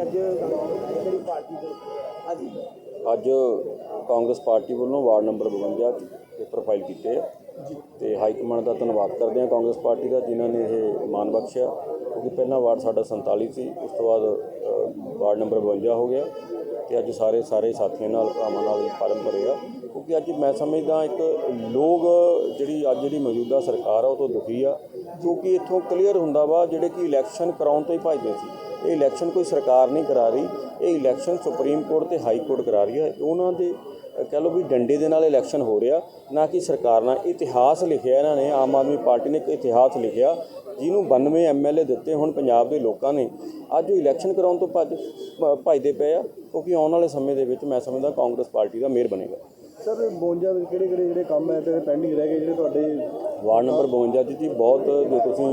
ਅੱਜ ਕਿਹੜੀ ਪਾਰਟੀ ਦੇ ਹਾਂਜੀ। ਅੱਜ ਕਾਂਗਰਸ ਪਾਰਟੀ ਵੱਲੋਂ ਵਾਰਡ ਨੰਬਰ 52 ਪੇਪਰ ਫਾਈਲ ਕੀਤੇ ਆ। ਤੇ ਹਾਈ ਕਮਾਂਡ ਦਾ ਧੰਨਵਾਦ ਕਰਦੇ ਹਾਂ ਕਾਂਗਰਸ ਪਾਰਟੀ ਦਾ ਜਿਨ੍ਹਾਂ ਨੇ ਇਹ ਮਾਣ ਬਖਸ਼ਿਆ। ਕਿਉਂਕਿ ਪਹਿਲਾਂ ਵਾਰਡ ਸਾਡਾ 47 ਸੀ ਉਸ ਤੋਂ ਬਾਅਦ ਵਾਰਡ ਨੰਬਰ 52 ਹੋ ਗਿਆ। ਤੇ ਅੱਜ ਸਾਰੇ ਸਾਰੇ ਸਾਥੀਆਂ ਨਾਲ ਭਰਾਵਾਂ ਨਾਲ ਫਾਰਮ ਭਰੇਗਾ ਕਿਉਂਕਿ ਅੱਜ ਮੈਂ ਸਮਝਦਾ ਇੱਕ ਲੋਕ ਜਿਹੜੀ ਅੱਜ ਜਿਹੜੀ ਮੌਜੂਦਾ ਸਰਕਾਰ ਆ ਉਹ ਤੋਂ ਦੁਖੀ ਆ ਕਿਉਂਕਿ ਇੱਥੋਂ ਕਲੀਅਰ ਹੁੰਦਾ ਵਾ ਜਿਹੜੇ ਕਿ ਇਲੈਕਸ਼ਨ ਕਰਾਉਣ ਤੋਂ ਹੀ ਭੱਜਦੇ ਸੀ। ਇਹ ਇਲੈਕਸ਼ਨ ਕੋਈ ਸਰਕਾਰ ਨਹੀਂ ਕਰਾ ਰਹੀ ਇਹ ਇਲੈਕਸ਼ਨ ਸੁਪਰੀਮ ਕੋਰਟ ਤੇ ਹਾਈ ਕੋਰਟ ਕਰਾ ਰਹੀ ਹੈ ਉਹਨਾਂ ਦੇ ਅ, ਕਹਿ ਲਓ ਵੀ ਡੰਡੇ ਦੇ ਨਾਲ ਇਲੈਕਸ਼ਨ ਹੋ ਰਿਹਾ ਨਾ ਕਿ ਸਰਕਾਰ ਨਾਲ। ਇਤਿਹਾਸ ਲਿਖਿਆ ਇਹਨਾਂ ਨੇ ਆਮ ਆਦਮੀ ਪਾਰਟੀ ਨੇ ਇੱਕ ਇਤਿਹਾਸ ਲਿਖਿਆ ਜਿਹਨੂੰ 92 ਐਮਐਲਏ ਦਿੱਤੇ ਹੁਣ ਪੰਜਾਬ ਦੇ ਲੋਕਾਂ ਨੇ। ਅੱਜ ਉਹ ਇਲੈਕਸ਼ਨ ਕਰਾਉਣ ਤੋਂ ਭੱਜ ਭ- ਭੱਜਦੇ ਪਏ ਆ ਕਿਉਂਕਿ ਆਉਣ ਵਾਲੇ ਸਮੇਂ ਦੇ ਵਿੱਚ ਮੈਂ ਸਮਝਦਾ ਕਾਂਗਰਸ ਪਾਰਟੀ ਦਾ ਮੇਅਰ ਬਣੇਗਾ। ਸਰ 52 ਵਿੱਚ ਕਿਹੜੇ ਕਿਹੜੇ ਜਿਹੜੇ ਕੰਮ ਹੈ ਤੇ ਪੈਂਡਿੰਗ ਰਹਿ ਗਏ ਜਿਹੜੇ ਤੁਹਾਡੇ ਵਾਰਡ ਨੰਬਰ 52 'ਚ ਜੀ ਬਹੁਤ ਜੇ ਤੁਸੀਂ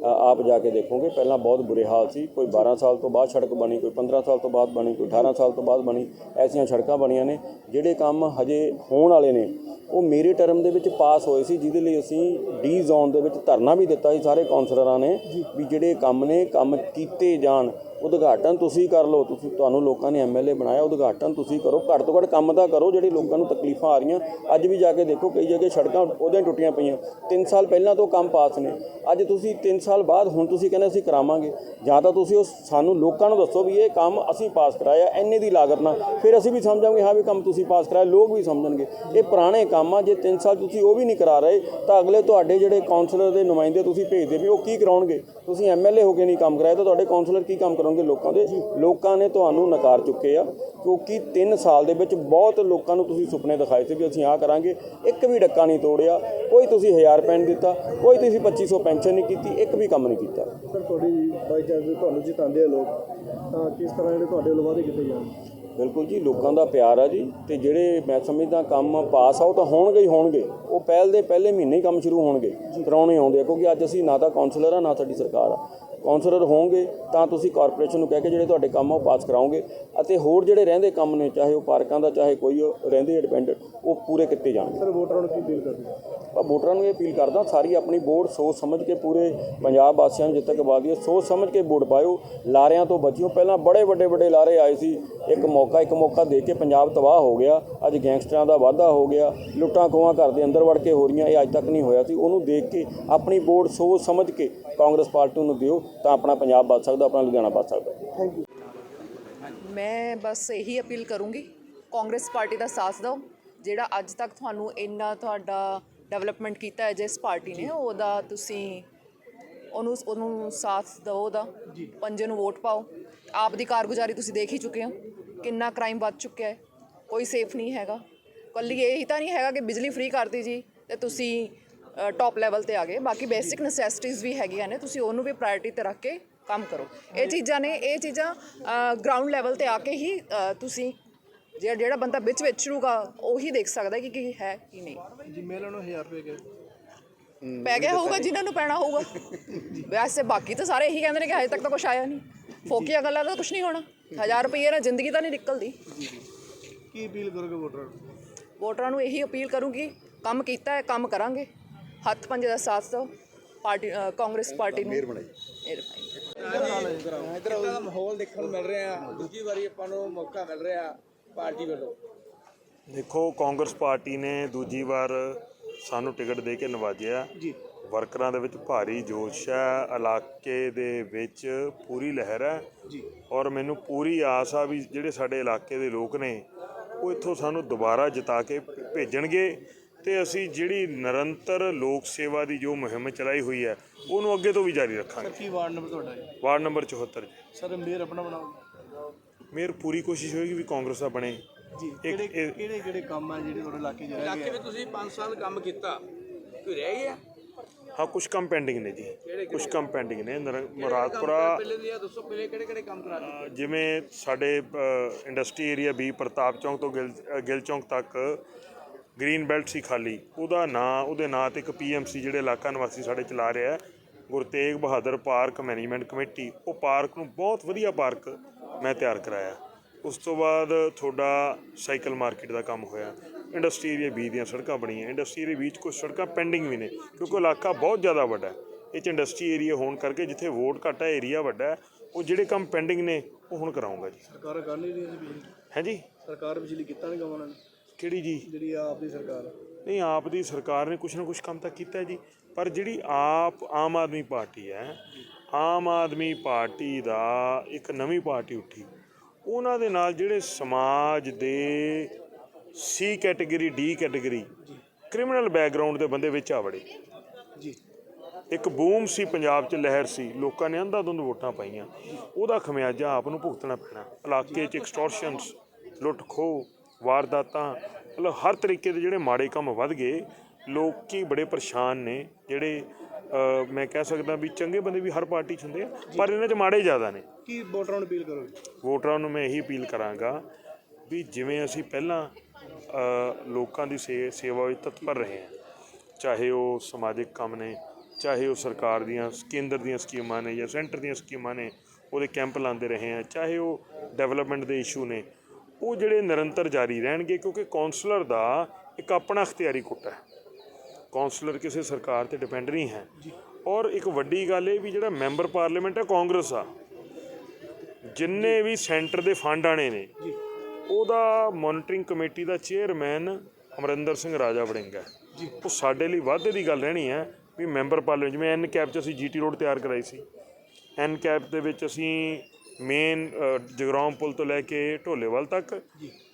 ਅ, ਆਪ ਜਾ ਕੇ ਦੇਖੋਗੇ ਪਹਿਲਾਂ ਬਹੁਤ ਬੁਰੇ ਹਾਲ ਸੀ ਕੋਈ 12 ਸਾਲ ਤੋਂ ਬਾਅਦ ਸੜਕ ਬਣੀ ਕੋਈ 15 ਸਾਲ ਤੋਂ ਬਾਅਦ ਬਣੀ ਕੋਈ 18 ਸਾਲ ਤੋਂ ਬਾਅਦ ਬਣੀ ਐਸੀਆਂ ਸੜਕਾਂ ਬਣੀਆਂ ਨੇ ਜਿਹੜੇ ਕੰਮ ਹਜੇ ਹੋਣ ਵਾਲੇ ਨੇ ਉਹ ਮੇਰੇ ਟਰਮ ਦੇ ਵਿੱਚ ਪਾਸ ਹੋਏ ਸੀ ਜਿਹਦੇ ਲਈ ਅਸੀਂ ਡੀ ਜ਼ੋਨ ਦੇ ਵਿੱਚ ਧਰਨਾ ਵੀ ਦਿੱਤਾ ਸੀ ਸਾਰੇ ਕਾਉਂਸਲਰਾਂ ਨੇ ਵੀ ਜਿਹੜੇ ਕੰਮ ਨੇ ਕੰਮ ਕੀਤੇ ਜਾਣ ਉਦਘਾਟਨ ਤੁਸੀਂ ਕਰ ਲਓ, ਤੁਸੀਂ ਤੁਹਾਨੂੰ ਲੋਕਾਂ ਨੇ ਐਮਐਲਏ ਬਣਾਇਆ, ਉਦਘਾਟਨ ਤੁਸੀਂ ਕਰੋ, ਘੱਟ ਤੋਂ ਘੱਟ ਕੰਮ ਤਾਂ ਕਰੋ, ਜਿਹੜੇ ਲੋਕਾਂ ਨੂੰ ਤਕਲੀਫਾਂ ਆ ਰਹੀਆਂ। ਅੱਜ ਵੀ ਜਾ ਕੇ ਦੇਖੋ, ਕਈ ਜਗ੍ਹਾ ਸੜਕਾਂ ਉਹਦੇ ਟੁੱਟੀਆਂ ਪਈਆਂ। 3 ਸਾਲ ਪਹਿਲਾਂ ਤੋਂ ਕੰਮ ਪਾਸ ਨੇ। ਅੱਜ ਤੁਸੀਂ 3 ਸਾਲ ਬਾਅਦ ਹੁਣ ਤੁਸੀਂ ਕਹਿੰਦੇ ਅਸੀਂ ਕਰਾਵਾਂਗੇ। ਜਾਂ ਤਾਂ ਤੁਸੀਂ ਉਹ ਸਾਨੂੰ ਲੋਕਾਂ ਨੂੰ ਦੱਸੋ ਵੀ ਇਹ ਕੰਮ ਅਸੀਂ ਪਾਸ ਕਰਾਇਆ, ਇੰਨੇ ਦੀ ਲਾਗਤ ਨਾਲ। ਫਿਰ ਅਸੀਂ ਵੀ ਸਮਝਾਂਗੇ, ਹਾਂ ਵੀ ਕੰਮ ਤੁਸੀਂ ਪਾਸ ਕਰਾਇਆ, ਲੋਕ ਵੀ ਸਮਝਣਗੇ। ਇਹ ਪੁਰਾਣੇ ਕੰਮ ਆ, ਜੇ 3 ਸਾਲ ਤੁਸੀਂ ਉਹ ਵੀ ਨਹੀਂ ਕਰਾ ਰਹੇ, ਤਾਂ ਅਗਲੇ ਤੁਹਾਡੇ ਜਿਹੜੇ ਕਾਉਂਸਲਰ ਦੇ ਨੁਮਾਇੰਦੇ ਤੁਸੀਂ ਭੇਜਦੇ ਵੀ ਉਹ ਕੀ ਕਰਾਉਣਗੇ? ਤੁਸੀਂ ਐਮਐਲਏ ਹੋ ਕੇ ਨਹੀਂ ਕੰਮ ਕਰਾਇਆ, ਤਾਂ ਤੁਹਾਡੇ ਕਾਉਂਸਲਰ ਕੀ ਕੰਮ ਕਰਨਗੇ? ਲੋਕਾਂ ਦੇ। ਲੋਕਾਂ ਨੇ ਤੁਹਾਨੂੰ ਨਕਾਰ ਚੁੱਕੇ ਆ ਕਿਉਂਕਿ 3 ਸਾਲ ਦੇ ਵਿੱਚ ਬਹੁਤ ਲੋਕਾਂ ਨੂੰ ਤੁਸੀਂ ਸੁਪਨੇ ਦਿਖਾਏ ਸੀ ਵੀ ਅਸੀਂ ਆਹ ਕਰਾਂਗੇ। ਇੱਕ ਵੀ ਡੱਕਾ ਨਹੀਂ ਤੋੜਿਆ ਕੋਈ ਤੁਸੀਂ 1000 ਰੁਪਏ ਨਹੀਂ ਦਿੱਤਾ ਕੋਈ ਤੁਸੀਂ 2500 ਪੈਨਸ਼ਨ ਨਹੀਂ ਕੀਤੀ ਇੱਕ ਵੀ ਕੰਮ ਨਹੀਂ ਕੀਤਾ। ਸਰ ਤੁਹਾਡੀ ਬਾਈ ਚਾਂਸ ਤੁਹਾਨੂੰ ਜਿਤਾਉਂਦੇ ਆ ਲੋਕ। ਤਾਂ ਕਿਸ ਤਰ੍ਹਾਂ ਜਿਹੜੇ ਤੁਹਾਡੇ ਵੱਲੋਂ ਵਾਅਦੇ ਕੀਤੇ ਜਾਣ? ਬਿਲਕੁਲ ਜੀ ਲੋਕਾਂ ਦਾ ਪਿਆਰ ਆ ਜੀ ਤੇ ਜਿਹੜੇ ਮੈਂ ਸਮਝਦਾ ਕੰਮ ਪਾਸ ਆ ਉਹ ਤਾਂ ਹੋਣਗੇ ਹੀ ਹੋਣਗੇ। ਉਹ ਪਹਿਲ ਦੇ ਪਹਿਲੇ ਮਹੀਨੇ ਹੀ ਕੰਮ ਸ਼ੁਰੂ ਹੋਣਗੇ ਕਰਾਉਣੇ ਆਉਂਦੇ ਆ ਕਿਉਂਕਿ ਅੱਜ ਅਸੀਂ ਨਾ ਤਾਂ ਕਾਉਂਸਲਰ ਆ ਨਾ ਸਾਡੀ ਸਰਕਾਰ ਆ। ਕਾਉਂਸਲਰ ਹੋਣਗੇ ਤਾਂ ਤੁਸੀਂ ਕਾਰਪੋਰੇਸ਼ਨ ਨੂੰ ਕਹਿ ਕੇ ਜਿਹੜੇ ਤੁਹਾਡੇ ਕੰਮ ਆ ਉਹ ਪਾਸ ਕਰਾਓਗੇ ਅਤੇ ਹੋਰ ਜਿਹੜੇ ਰਹਿੰਦੇ ਕੰਮ ਨੇ ਚਾਹੇ ਉਹ ਪਾਰਕਾਂ ਦਾ ਚਾਹੇ ਕੋਈ ਰਹਿੰਦੇ ਡਿਪੈਂਡੈਂਟ ਉਹ ਪੂਰੇ ਕੀਤੇ ਜਾਣਗੇ। ਸਰ ਵੋਟਰਾਂ ਨੂੰ ਕੀ ਅਪੀਲ ਕਰਦੇ ਹੋ? ਤਾਂ ਵੋਟਰਾਂ ਨੂੰ ਇਹ ਅਪੀਲ ਕਰਦਾ ਸਾਰੀ ਆਪਣੀ ਵੋਟ ਸੋਚ ਸਮਝ ਕੇ ਪੂਰੇ ਪੰਜਾਬ ਵਾਸੀਆਂ ਨੂੰ ਜਿੱਤਕ ਬਾਦੀਏ ਸੋਚ ਸਮਝ ਕੇ ਵੋਟ ਪਾਇਓ ਲਾਰਿਆਂ ਤੋਂ ਬਚਿਓ। ਪਹਿਲਾਂ ਬੜੇ ਵੱਡੇ ਵੱਡੇ ਲਾਰੇ ਆਏ ਸੀ ਇੱਕ ਮੌਕਾ ਇੱਕ ਮੌਕਾ ਦੇ ਕੇ ਪੰਜਾਬ ਤਬਾਹ ਹੋ ਗਿਆ ਅੱਜ ਗੈਂਗਸਟਰਾਂ ਦਾ ਵਾਧਾ ਹੋ ਗਿਆ ਲੁੱਟਾਂ ਖੋਹਾਂ ਘਰ ਦੇ ਅੰਦਰ ਵੜ ਕੇ ਹੋ ਰਹੀਆਂ ਇਹ ਅੱਜ ਤੱਕ ਨਹੀਂ ਹੋਇਆ ਸੀ। ਉਹਨੂੰ ਦੇਖ ਕੇ ਆਪਣੀ ਵੋਟ ਸੋਚ ਸਮਝ ਕੇ ਕਾਂਗਰਸ ਪਾਰਟੀ ਨੂੰ ਦਿਓ ਤਾਂ ਆਪਣਾ ਪੰਜਾਬ ਬਚ ਸਕਦਾ, ਆਪਣਾ ਲੁਧਿਆਣਾ ਬਚ ਸਕਦਾ। ਥੈਂਕ ਯੂ ਮੈਂ ਬਸ ਇਹੀ ਅਪੀਲ ਕਰੂੰਗੀ, ਕਾਂਗਰਸ ਪਾਰਟੀ ਦਾ ਸਾਥ ਦਿਓ, ਜਿਹੜਾ ਅੱਜ ਤੱਕ ਤੁਹਾਨੂੰ ਇੰਨਾ ਤੁਹਾਡਾ ਡਿਵੈਲਪਮੈਂਟ ਕੀਤਾ ਹੈ, ਜਿਸ ਪਾਰਟੀ ਨੇ, ਉਹਦਾ ਤੁਸੀਂ ਉਹਨੂੰ ਉਹਨੂੰ ਸਾਥ ਦਿਓ ਉਹਦਾ, ਪੰਜੇ ਨੂੰ ਵੋਟ ਪਾਓ। ਆਪ ਦੀ ਕਾਰਗੁਜ਼ਾਰੀ ਤੁਸੀਂ ਦੇਖ ਹੀ ਚੁੱਕੇ ਹੋ, ਕਿੰਨਾ ਕ੍ਰਾਈਮ ਵੱਧ ਚੁੱਕਿਆ ਹੈ, ਕੋਈ ਸੇਫ ਨਹੀਂ ਹੈਗਾ। ਕੱਲੀ ਇਹੀ ਤਾਂ ਨਹੀਂ ਹੈਗਾ ਕਿ ਬਿਜਲੀ ਫ੍ਰੀ ਕਰਤੀ ਜੀ, ਤੇ ਤੁਸੀਂ ਟੌਪ ਲੈਵਲ ਤੇ ਆ ਗਏ। ਬਾਕੀ ਬੇਸਿਕ ਨੈਸੈਸਿਟੀਜ਼ ਵੀ ਹੈਗੀਆਂ ਨੇ। ਤੁਸੀਂ ਉਹਨੂੰ ਵੀ ਪ੍ਰਾਇੋਰਟੀ ਤੇ ਰੱਖ ਕੇ ਕੰਮ ਕਰੋ। ਇਹ ਚੀਜ਼ਾਂ ਨੇ ਇਹ ਚੀਜ਼ਾਂ ਗਰਾਊਂਡ ਲੈਵਲ ਤੇ ਆ ਕੇ ਹੀ ਤੁਸੀਂ ਜਿਹੜਾ ਜਿਹੜਾ ਬੰਦਾ ਵਿੱਚ ਵਿਚਰੂਗਾ ਉਹੀ ਦੇਖ ਸਕਦਾ ਕਿ ਕੀ ਹੈ ਕੀ ਨਹੀਂ। ਜੀ ਮੇਲ ਨੂੰ 1000 ਰੁਪਏ ਗਏ। ਪੈ ਗਿਆ ਹੋਊਗਾ ਜਿਨ੍ਹਾਂ ਨੂੰ ਪੈਣਾ ਹੋਊਗਾ। ਵੈਸੇ ਬਾਕੀ ਤਾਂ ਸਾਰੇ ਇਹੀ ਕਹਿੰਦੇ ਨੇ ਕਿ ਹਜੇ ਤੱਕ ਤਾਂ ਕੁਝ ਆਇਆ ਨਹੀਂ। ਫੋਕੀਆਂ ਗੱਲਾਂ ਦਾ ਕੁਝ ਨਹੀਂ ਹੋਣਾ। 1000 ਰੁਪਏ ਨਾਲ ਜ਼ਿੰਦਗੀ ਤਾਂ ਨਹੀਂ ਨਿਕਲਦੀ। ਕੀ ਅਪੀਲ ਕਰੋਗੇ ਵੋਟਰਾਂ ਨੂੰ? ਵੋਟਰਾਂ ਨੂੰ ਇਹੀ ਅਪੀਲ ਕਰੂੰਗੀ ਕੰਮ ਕੀਤਾ ਹੈ ਕੰਮ ਕਰਾਂਗੇ। ਹੱਥ ਪੰਜੇ ਦਾ ਸਾਥ ਦਿਓ ਪਾਰਟੀ ਕਾਂਗਰਸ ਪਾਰਟੀ ਨੂੰ। ਮਿਹਰਬਾਨੀ। ਇਧਰ ਦਾ ਮਾਹੌਲ ਦੇਖਣ ਨੂੰ ਮਿਲ ਰਿਹਾ ਦੂਜੀ ਵਾਰੀ ਆਪਾਂ ਨੂੰ ਮੌਕਾ ਮਿਲ ਰਿਹਾ ਪਾਰਟੀ ਵੱਲੋਂ ਦੇਖੋ ਕਾਂਗਰਸ ਪਾਰਟੀ ਨੇ ਦੂਜੀ ਵਾਰ ਸਾਨੂੰ ਟਿਕਟ ਦੇ ਕੇ ਨਵਾਜਿਆ। ਜੀ। ਵਰਕਰਾਂ ਦੇ ਵਿੱਚ ਭਾਰੀ ਜੋਸ਼ ਹੈ। ਇਲਾਕੇ ਦੇ ਵਿੱਚ ਪੂਰੀ ਲਹਿਰ ਹੈ। ਜੀ। ਔਰ ਮੈਨੂੰ ਪੂਰੀ ਆਸ ਆ ਵੀ ਜਿਹੜੇ ਸਾਡੇ ਇਲਾਕੇ ਦੇ ਲੋਕ ਨੇ ਉਹ ਇੱਥੋਂ ਸਾਨੂੰ ਦੁਬਾਰਾ ਜਿਤਾ ਕੇ ਭੇਜਣਗੇ। ਤੇ ਅਸੀਂ ਜਿਹੜੀ ਨਿਰੰਤਰ ਲੋਕ ਸੇਵਾ ਦੀ ਜੋ ਮੁਹਿੰਮ ਚਲਾਈ ਹੋਈ ਹੈ ਉਹਨੂੰ ਅੱਗੇ ਤੋਂ ਵੀ ਜਾਰੀ ਰੱਖਾਂਗੇ। ਕੀ ਵਾਰਡ ਨੰਬਰ ਤੁਹਾਡਾ ਹੈ ਵਾਰਡ ਨੰਬਰ 74 ਜੀ। ਸਰ ਮੇਅਰ ਆਪਣਾ ਬਣਾਓ। ਮੇਰ ਪੂਰੀ ਕੋਸ਼ਿਸ਼ ਹੋਏਗੀ ਵੀ ਕਾਂਗਰਸ ਦਾ ਬਣੇ। ਜੀ ਕਿਹੜੇ ਕਿਹੜੇ ਕਿਹੜੇ ਕੰਮ ਆ ਜਿਹੜੇ ਤੁਹਾਡੇ ਇਲਾਕੇ 'ਚ ਰਹਿ ਇਲਾਕੇ ਵਿੱਚ ਤੁਸੀਂ 5 ਸਾਲ ਕੰਮ ਕੀਤਾ। ਕੋਈ ਰਹਿ ਗਿਆ? ਹਾਂ ਕੁਝ ਕੰਮ ਪੈਂਡਿੰਗ ਨੇ ਜੀ। ਕੁਝ ਕੰਮ ਪੈਂਡਿੰਗ ਨੇ। ਮੁਰਾਦਪੁਰਾ ਪਹਿਲੇ ਦੀ ਦੱਸੋ ਪਹਿਲੇ ਕਿਹੜੇ ਕਿਹੜੇ ਕੰਮ ਕਰਾ ਅ, ਜਿਵੇਂ ਸਾਡੇ ਇੰਡਸਟਰੀ ਏਰੀਆ ਵੀ ਪ੍ਰਤਾਪ ਚੌਂਕ ਤੋਂ ਗਿੱਲ ਚੌਂਕ ਤੱਕ ਗ੍ਰੀਨ ਬੈਲਟ ਸੀ ਖਾਲੀ। ਉਹਦਾ ਨਾਂ ਉਹਦੇ ਨਾਂ ਤੇ ਇੱਕ ਪੀਐਮਸੀ ਜਿਹੜੇ ਇਲਾਕਾ ਨਿਵਾਸੀ ਸਾਡੇ ਚਲਾ ਰਿਹਾ ਹੈ। Guru Tegh Bahadur park management committee. ਉਹ ਪਾਰਕ ਨੂੰ ਬਹੁਤ ਵਧੀਆ ਪਾਰਕ ਮੈਂ ਤਿਆਰ ਕਰਾਇਆ। ਉਸ ਤੋਂ ਬਾਅਦ ਤੁਹਾਡਾ ਸਾਈਕਲ ਮਾਰਕੀਟ ਦਾ ਕੰਮ ਹੋਇਆ। ਇੰਡਸਟਰੀ ਏਰੀਆ ਬੀ ਦੀਆਂ ਸੜਕਾਂ ਬਣੀਆਂ। ਇੰਡਸਟਰੀ ਏਰੀਆ ਵਿੱਚ ਕੁਝ ਸੜਕਾਂ ਪੈਂਡਿੰਗ ਵੀ ਨੇ ਕਿਉਂਕਿ ਇਲਾਕਾ ਬਹੁਤ ਜ਼ਿਆਦਾ ਵੱਡਾ ਹੈ। ਇਹ ਚ ਇੰਡਸਟਰੀ ਏਰੀਆ ਹੋਣ ਕਰਕੇ ਜਿੱਥੇ ਵੋਟ ਘੱਟ ਹੈ ਏਰੀਆ ਵੱਡਾ ਹੈ ਉਹ ਜਿਹੜੇ ਕੰਮ ਪੈਂਡਿੰਗ ਨੇ ਉਹ ਹੁਣ ਕਰਾਉਂਗਾ ਜੀ। ਸਰਕਾਰ ਕਰ ਨਹੀਂ ਰਹੀ ਜੀ ਹੈ ਜੀ? ਸਰਕਾਰ ਬਿਜਲੀ ਕੀਤਾ ਨਹੀਂ ਗਵਾਂ ਨੇ ਕਿਹੜੀ ਜੀ? ਜਿਹੜੀ ਆਪ ਦੀ ਸਰਕਾਰ। ਨਹੀਂ ਆਪ ਦੀ ਸਰਕਾਰ ਨੇ ਕੁਛ ਨਾ ਕੁਛ ਕੰਮ ਤਾਂ ਕੀਤਾ ਜੀ। ਪਰ ਜਿਹੜੀ ਆਪ ਆਮ ਆਦਮੀ ਪਾਰਟੀ ਹੈ ਆਮ ਆਦਮੀ ਪਾਰਟੀ ਦਾ ਇੱਕ ਨਵੀਂ ਪਾਰਟੀ ਉੱਠੀ। ਉਹਨਾਂ ਦੇ ਨਾਲ ਜਿਹੜੇ ਸਮਾਜ ਦੇ C category D category criminal background ਦੇ ਬੰਦੇ ਵਿੱਚ ਆ ਵੜੇ। ਜੀ। ਇੱਕ ਬੂਮ ਸੀ ਪੰਜਾਬ 'ਚ ਲਹਿਰ ਸੀ। ਲੋਕਾਂ ਨੇ ਅੰਧਾਧੁੰਦ ਵੋਟਾਂ ਪਾਈਆਂ। ਉਹਦਾ ਖਮਿਆਜਾ ਆਪ ਨੂੰ ਭੁਗਤਣਾ ਪੈਣਾ। ਇਲਾਕੇ 'ਚ ਐਕਸਟੋਰਸ਼ਨਸ ਲੁੱਟ ਖੋਹ ਵਾਰਦਾਤਾਂ ਮਤਲਬ ਹਰ ਤਰੀਕੇ ਦੇ ਜਿਹੜੇ ਮਾੜੇ ਕੰਮ ਵੱਧ ਗਏ ਲੋਕੀ ਬੜੇ ਪਰੇਸ਼ਾਨ ਨੇ ਜਿਹੜੇ ਮੈਂ ਕਹਿ ਸਕਦਾ ਵੀ ਚੰਗੇ ਬੰਦੇ ਵੀ ਹਰ ਪਾਰਟੀ 'ਚ ਹੁੰਦੇ ਆ ਪਰ ਇਹਨਾਂ 'ਚ ਮਾੜੇ ਜ਼ਿਆਦਾ ਨੇ। ਕੀ ਵੋਟਰਾਂ ਨੂੰ ਅਪੀਲ ਕਰੋਗੇ? ਵੋਟਰਾਂ ਨੂੰ ਮੈਂ ਇਹੀ ਅਪੀਲ ਕਰਾਂਗਾ ਵੀ ਜਿਵੇਂ ਅਸੀਂ ਪਹਿਲਾਂ ਲੋਕਾਂ ਦੀ ਸੇਵਾ ਵਿੱਚ ਤਤਪਰ ਰਹੇ ਹਾਂ ਚਾਹੇ ਉਹ ਸਮਾਜਿਕ ਕੰਮ ਨੇ ਚਾਹੇ ਉਹ ਸਰਕਾਰ ਦੀਆਂ ਕੇਂਦਰ ਦੀਆਂ ਸਕੀਮਾਂ ਨੇ ਜਾਂ ਸੈਂਟਰ ਦੀਆਂ ਸਕੀਮਾਂ ਨੇ ਉਹਦੇ ਕੈਂਪ ਲਾਉਂਦੇ ਰਹੇ ਹਾਂ ਚਾਹੇ ਉਹ ਡਿਵੈਲਪਮੈਂਟ ਦੇ ਇਸ਼ੂ ਨੇ ਉਹ ਜਿਹੜੇ ਨਿਰੰਤਰ ਜਾਰੀ ਰਹਿਣਗੇ ਕਿਉਂਕਿ ਕਾਉਂਸਲਰ ਦਾ ਇੱਕ ਆਪਣਾ ਅਖਤਿਆਰੀ ਕੋਟਾ ਹੈ। ਕਾਉਂਸਲਰ ਕਿਸੇ ਸਰਕਾਰ ਤੇ ਡਿਪੈਂਡ ਨਹੀਂ ਹੈ। ਔਰ ਇੱਕ ਵੱਡੀ ਗੱਲ ਇਹ ਵੀ ਜਿਹੜਾ ਮੈਂਬਰ ਪਾਰਲੀਮੈਂਟ ਹੈ ਕਾਂਗਰਸ ਆ। ਜਿੰਨੇ ਵੀ ਸੈਂਟਰ ਦੇ ਫੰਡ ਆਣੇ ਨੇ ਉਹਦਾ ਮੋਨਿਟਰਿੰਗ ਕਮੇਟੀ ਦਾ ਚੇਅਰਮੈਨ ਅਮਰਿੰਦਰ ਸਿੰਘ ਰਾਜਾ ਵੜਿੰਗ ਹੈ। ਉਹ ਸਾਡੇ ਲਈ ਵਾਅਦੇ ਦੀ ਗੱਲ ਰਹਿਣੀ ਹੈ ਵੀ ਮੈਂਬਰ ਪਾਰਲੀਮੈਂਟ ਜਿਵੇਂ ਐਨ ਕੈਪ ਚ ਅਸੀਂ ਜੀਟੀ ਰੋਡ ਤਿਆਰ ਕਰਾਈ ਸੀ। ਐਨ ਕੈਪ ਦੇ ਵਿੱਚ ਅਸੀਂ ਮੇਨ ਜਗਰਾਉਂ ਪੁਲ ਤੋਂ ਲੈ ਕੇ ਢੋਲੇਵਾਲ ਤੱਕ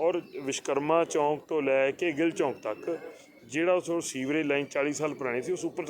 ਔਰ ਵਿਸ਼ਕਰਮਾ ਚੌਂਕ ਤੋਂ ਲੈ ਕੇ ਗਿੱਲ ਚੌਂਕ ਤੱਕ ਜਿਹੜਾ ਉਸ ਸੀਵਰੇਜ ਲਾਈਨ 40 ਸਾਲ ਪੁਰਾਣੀ ਸੀ ਉਸ ਉੱਪਰ